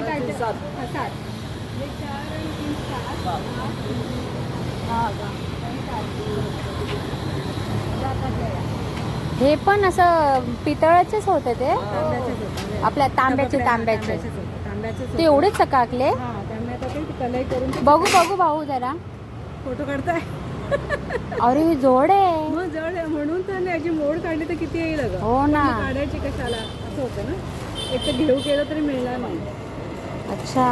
एक हा, सात चार आणि तीन सात का? आणि सात. पण असं पितळाचेच होते ते. आपल्या तांब्याचे तांब्याचे ते. एवढेच चकाकले कलई करून बघू बघू भाऊ जरा. फोटो काढताय? अरे ही जोड आहे. जड आहे. म्हणून तर याची मोड काढली तर किती येईल हो ना. काढायची कशाला? असं होतं ना. एक तर घेऊ केलं तरी मिळणार नाही. अच्छा.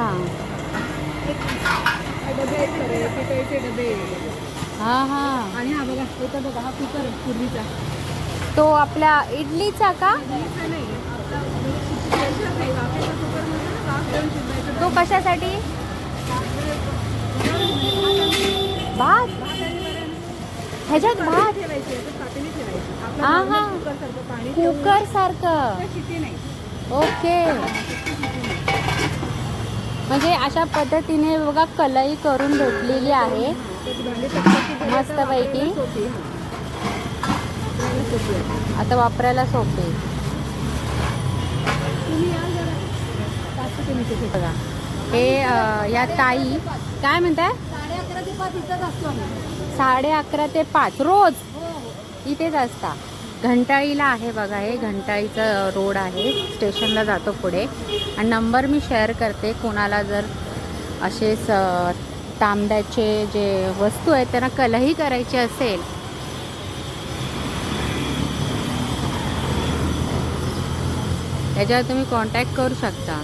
हा हा आणि हा बघा इथं बघा हा कुकर आहे पूर्वीचा. तो आपल्या इडलीचा का? इडलीचा नाही आपला प्रेशर नाही वाफेचा कुकर म्हणतो ना वाफ देऊन शिजवायचं तो कशासाठी? भात? ह्याच्यात भात? ठेवायची पातेली ठेवायची. आपलं हा, normal हा. कुकर सारखं पाणी ठेवून कुकर सारखं. त्या शिटी नाही. ओके. म्हणजे अशा पद्धतीने बघा कलई करून भेटलेली आहे. मस्तपैकी. आता वापरायला सोपे. बघा हे या ताई काय म्हणताय? साडे अकरा ते पाच रोज? इथेच असता. घंटाळीला आहे बघा हे घंटाळीचं रोड आहे. स्टेशनला जातो पुढे. आणि नंबर मी शेअर करते. कोणाला जर असेच तांब्याचे जे वस्तू आहेत त्यांना कलही करायची असेल. त्याच्यावर तुम्ही कॉन्टॅक्ट करू शकता.